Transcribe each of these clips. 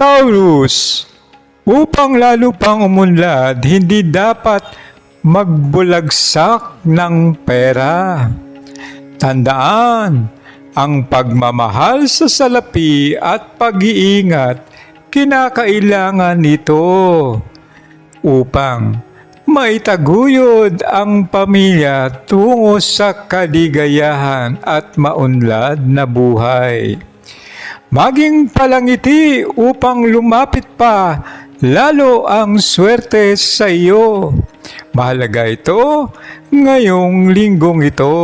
Taurus, upang lalo pang umunlad, hindi dapat magbulagsak ng pera. Tandaan, ang pagmamahal sa salapi at pag-iingat kinakailangan nito upang maitaguyod ang pamilya tungo sa kaligayahan at maunlad na buhay. Maging palangiti upang lumapit pa lalo ang swerte sa iyo. Mahalaga ito ngayong linggong ito.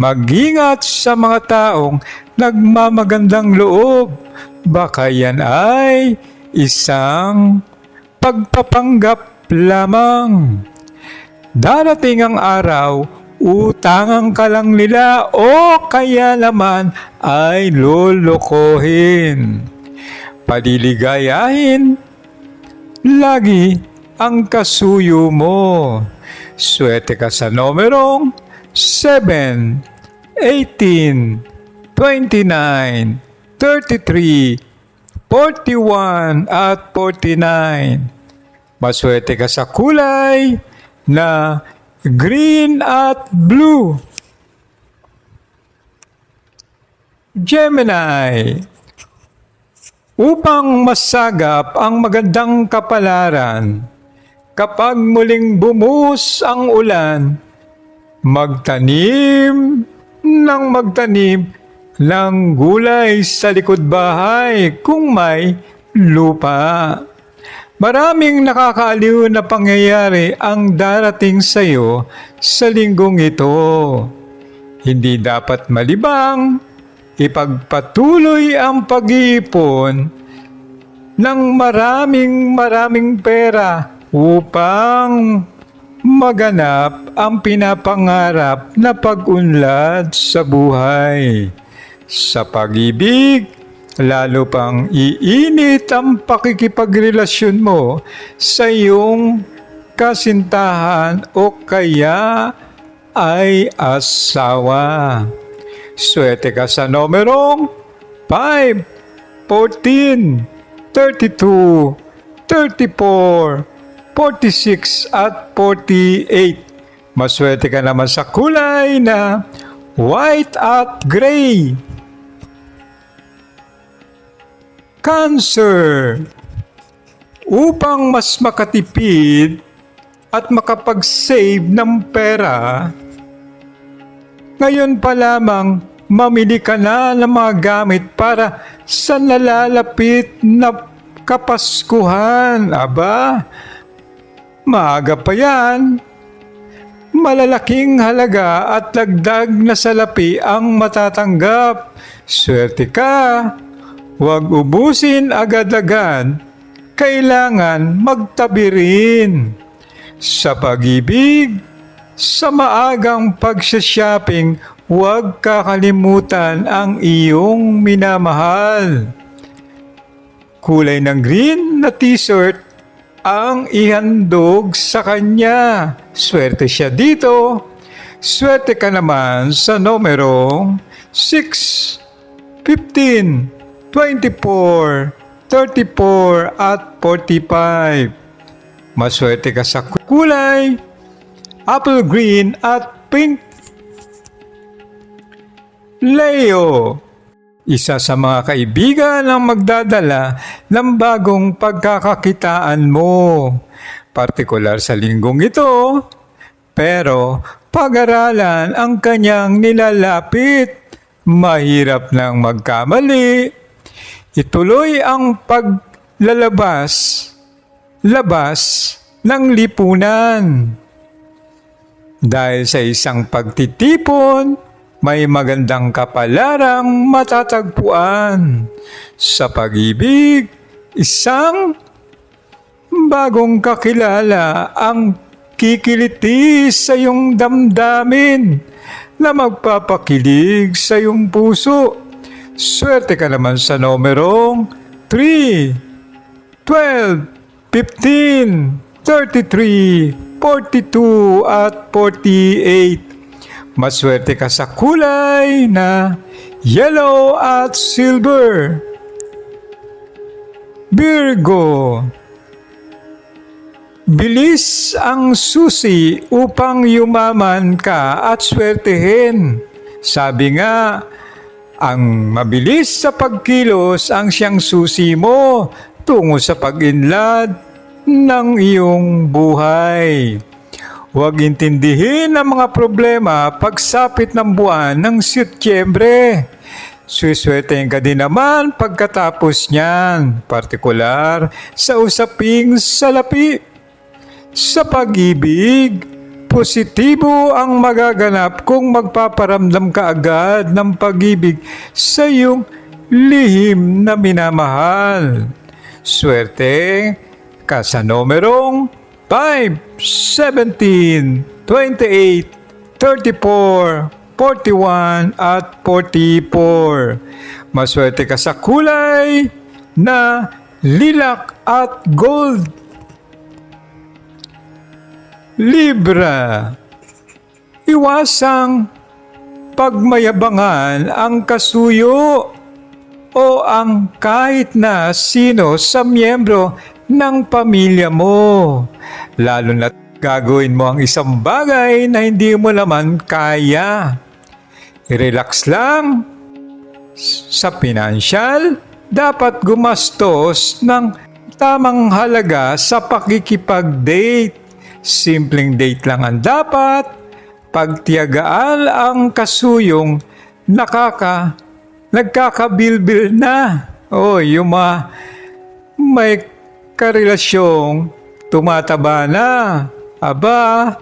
Mag-ingat sa mga taong nagmamagandang loob. Baka yan ay isang pagpapanggap lamang. Darating ang araw, utangan ka lang nila o kaya naman ay lolokohin. Paliligayahin lagi ang kasuyo mo. Swerte ka sa numerong 7, 18, 29, 33, 41 at 49. Maswerte ka sa kulay na green at blue. Gemini, upang masagap ang magandang kapalaran, kapag muling bumuhos ang ulan, magtanim ng magtanim ng gulay sa likod bahay kung may lupa. Maraming nakakaaliw na pangyayari ang darating sa iyo sa linggong ito. Hindi dapat malibang, ipagpatuloy ang pag-iipon ng maraming maraming pera upang maganap ang pinapangarap na pag-unlad sa buhay. Sa pag-ibig, lalo pang iinit ang pakikipagrelasyon mo sa iyong kasintahan o kaya ay asawa. Swerte ka sa numerong 5, 14, 32, 34, 46 at 48. Maswerte ka naman sa kulay na white at gray. Cancer. Upang mas makatipid at makapag-save ng pera, ngayon pa lamang mamili ka na ng mga gamit para sa nalalapit na kapaskuhan. Aba, maaga pa yan. Malalaking halaga at dagdag na salapi ang matatanggap. Swerte ka. Huwag ubusin agad-agad. Kailangan magtabi rin. Sa pag-ibig, sa maagang pagsha-shopping, huwag kakalimutan ang iyong minamahal. Kulay ng green na t-shirt ang ihandog sa kanya. Swerte siya dito. Swerte ka naman sa numero 6, 15, 24, 34 at 45. Maswerte ka sa kulay, apple green at pink. Leo, isa sa mga kaibigan ang magdadala ng bagong pagkakakitaan mo. Partikular sa linggong ito, pero pag-aralan ang kanyang nilalapit. Mahirap nang magkamali. Ituloy ang paglalabas, labas ng lipunan. Dahil sa isang pagtitipon, may magandang kapalarang matatagpuan. Sa pag-ibig, isang bagong kakilala ang kikiliti sa iyong damdamin na magpapakilig sa iyong puso. Swerte ka naman sa numerong 3, 12, 15, 33, 42 at 48. Maswerte ka sa kulay na yellow at silver. Virgo Bilis ang susi upang yumaman ka at swertehin. Sabi nga, ang mabilis sa pagkilos ang siyang susi mo tungo sa pag-inlad ng iyong buhay. Huwag intindihin ang mga problema pagsapit ng buwan ng Setyembre. Suswertein ka din naman pagkatapos niyan, partikular sa usaping salapi. Sa pag-ibig, positibo ang magaganap kung magpaparamdam ka agad ng pag-ibig sa iyong lihim na minamahal. Swerte ka sa numerong 5, 17, 28, 34, 41 at 44. Maswerte ka sa kulay na lilac at gold. Libra. Iwasang pagmayabangan ang kasuyo o ang kahit na sino sa miyembro ng pamilya mo. Lalo na gagawin mo ang isang bagay na hindi mo naman kaya. I-relax lang. Sa financial, dapat gumastos ng tamang halaga sa pakikipag-date. Simpleng date lang ang dapat. Pagtiyagaan ang kasuyong nakaka nagkakabilbil na. O, yung mga may karelasyong tumataba na. Aba,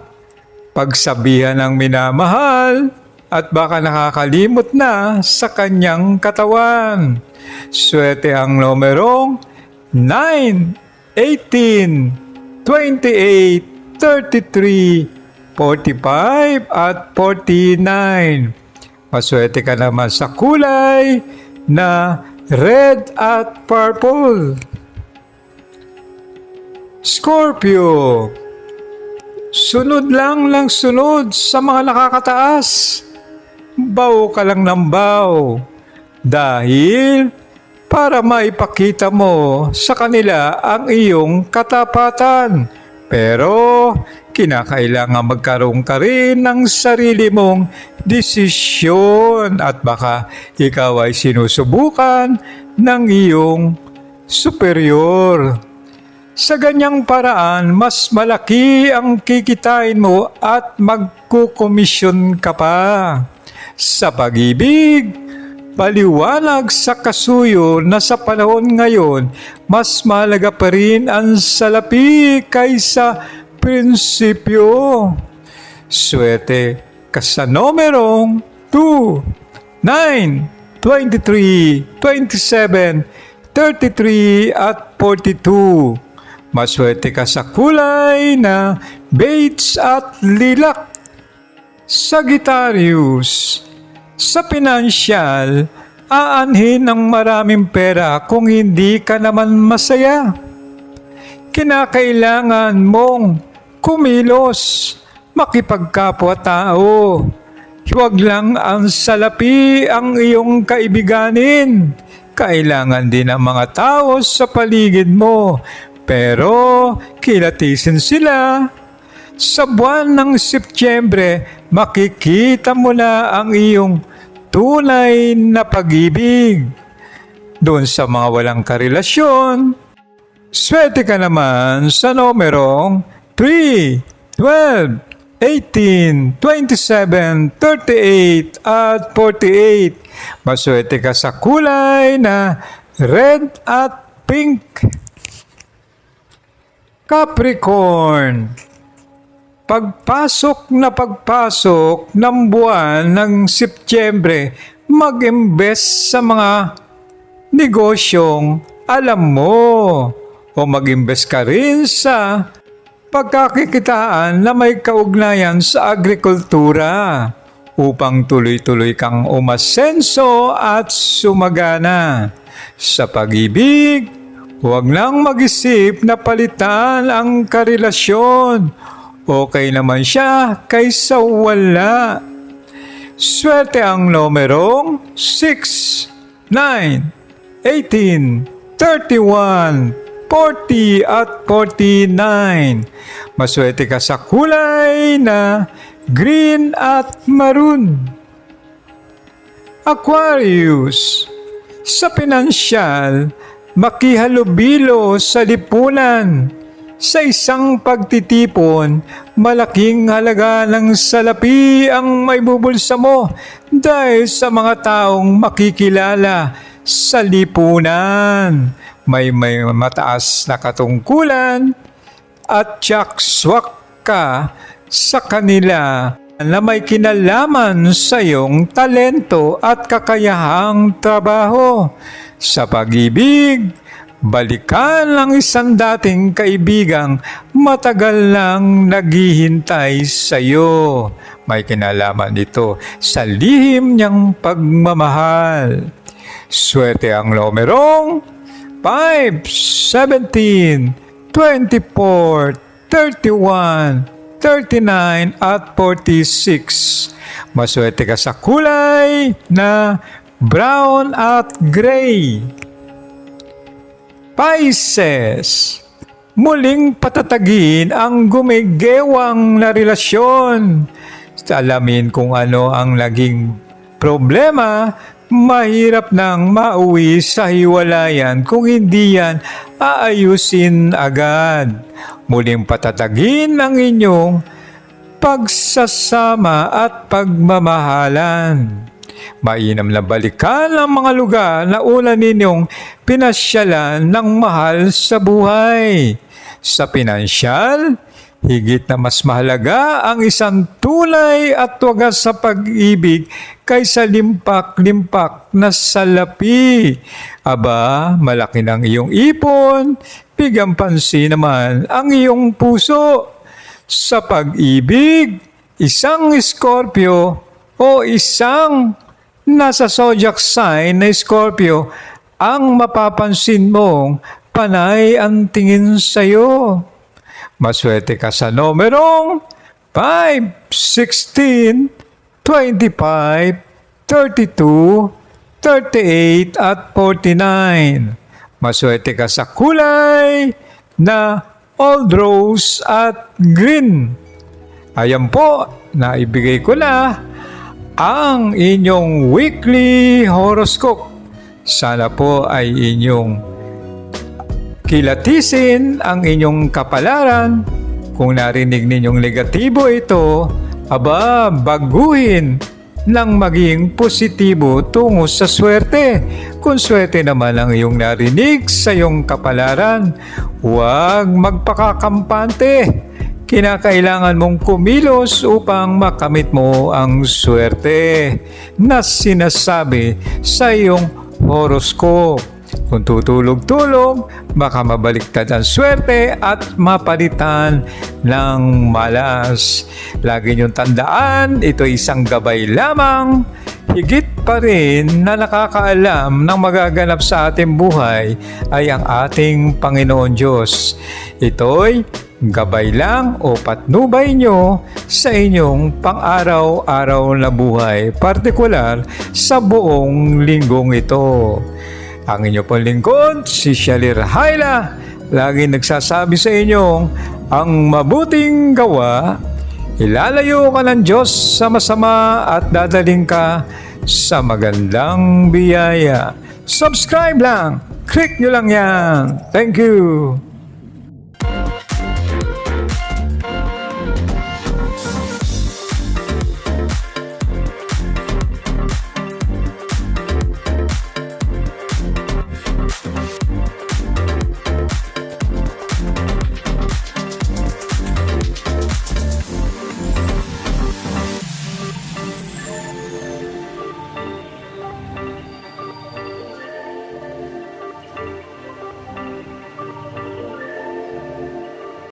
pagsabihan ng minamahal at baka nakakalimot na sa kanyang katawan. Swerte ang numerong 9, 18, 28, 33, 45 at 49. Maswerte ka naman sa kulay na red at purple. Scorpio, sunod lang lang sunod sa mga nakakataas. Baw ka lang ng baw. Dahil para maipakita mo sa kanila ang iyong katapatan. Pero kinakailangan magkaroon ka rin ng sarili mong desisyon at baka ikaw ay sinusubukan ng iyong superior. Sa ganyang paraan, mas malaki ang kikitain mo at magkukomisyon ka pa. Sa pag-ibig, paliwanag sa kasuyo na sa panahon ngayon, mas mahalaga pa rin ang salapi kaysa prinsipyo. Swerte ka sa numerong 2, 9, 23, 27, 33 at 42. Maswerte ka sa kulay na beige at lilac. Sagittarius, sa pinansyal, aanhin ng maraming pera kung hindi ka naman masaya. Kinakailangan mong kumilos, makipagkapwa-tao. Huwag lang ang salapi ang iyong kaibiganin. Kailangan din ang mga tao sa paligid mo pero kilatisin sila. Sa buwan ng Setyembre, makikita mo na ang iyong tunay na pag-ibig. Doon sa mga walang karelasyon, swerte ka naman sa numerong 3, 12, 18, 27, 38 at 48. Maswerte ka sa kulay na red at pink. Capricorn, pagpasok na pagpasok ng buwan ng Setyembre, mag-invest sa mga negosyong alam mo o mag-invest ka rin sa pagkakikitaan na may kaugnayan sa agrikultura upang tuloy-tuloy kang umasenso at sumagana sa pag-ibig, Huwag lang mag-isip na palitan ang karelasyon. Okay naman siya kaysa wala. Swerte ang numerong 6, 9, 18, 31, 40 at 49. Maswerte ka sa kulay na green at maroon. Aquarius, sa pinansyal, makihalubilo sa lipunan. Sa isang pagtitipon, malaking halaga ng salapi ang may bubulsa mo dahil sa mga taong makikilala sa lipunan. May, may mataas na katungkulan at tsakswak ka sa kanila na may kinalaman sa iyong talento at kakayahang trabaho. Sa pag-ibig, balikan ang isang dating kaibigang matagal nang naghihintay sa iyo. May kinalaman ito sa lihim niyang pagmamahal. Swerte ang numerong 5, 17, 24, 31, 39 at 46. Maswerte ka sa kulay na brown at gray. Pisces, muling patatagin ang gumigewang na relasyon. Alamin kung ano ang naging problema, mahirap nang mauwi sa hiwalayan kung hindi yan aayusin agad. Muling patatagin ang inyong pagsasama at pagmamahalan. Mainam na balikan ang mga lugar na una ninyong pinasyalan ng mahal sa buhay. Sa pinansyal, higit na mas mahalaga ang isang tunay at wagas sa pag-ibig kaysa limpak-limpak na salapi. Aba, malaki ng iyong ipon, bigyan pansin naman ang iyong puso. Sa pag-ibig, isang Scorpio o isang nasa zodiac sign na Scorpio ang mapapansin mong panay ang tingin sa iyo. Maswerte ka sa numerong 5, 16, 25, 32, 38 at 49. Maswerte ka sa kulay na old rose at green. Ayan po, naibigay ko na ang inyong weekly horoscope. Sana po ay inyong kilatisin ang inyong kapalaran. Kung narinig ninyong negatibo ito, aba, baguhin nang maging positibo tungo sa swerte. Kung swerte naman ang iyong narinig sa iyong kapalaran, huwag magpakakampante kinakailangan mong kumilos upang makamit mo ang swerte na sinasabi sa iyong horoscope. Kung tutulog-tulog, baka mabaliktad ang swerte at mapalitan ng malas. Lagi niyong tandaan, ito isang gabay lamang. Higit pa rin na nakakaalam ng magaganap sa ating buhay ay ang ating Panginoon Diyos. Ito'y gabay lang o patnubay nyo sa inyong pang-araw-araw na buhay, partikular sa buong linggong ito. Ang inyo pong lingkod, si Shalir Haila, lagi nagsasabi sa inyong ang mabuting gawa, ilalayo ka ng Diyos sa masama at dadaling ka sa magandang biyaya. Subscribe lang! Click nyo lang yan! Thank you!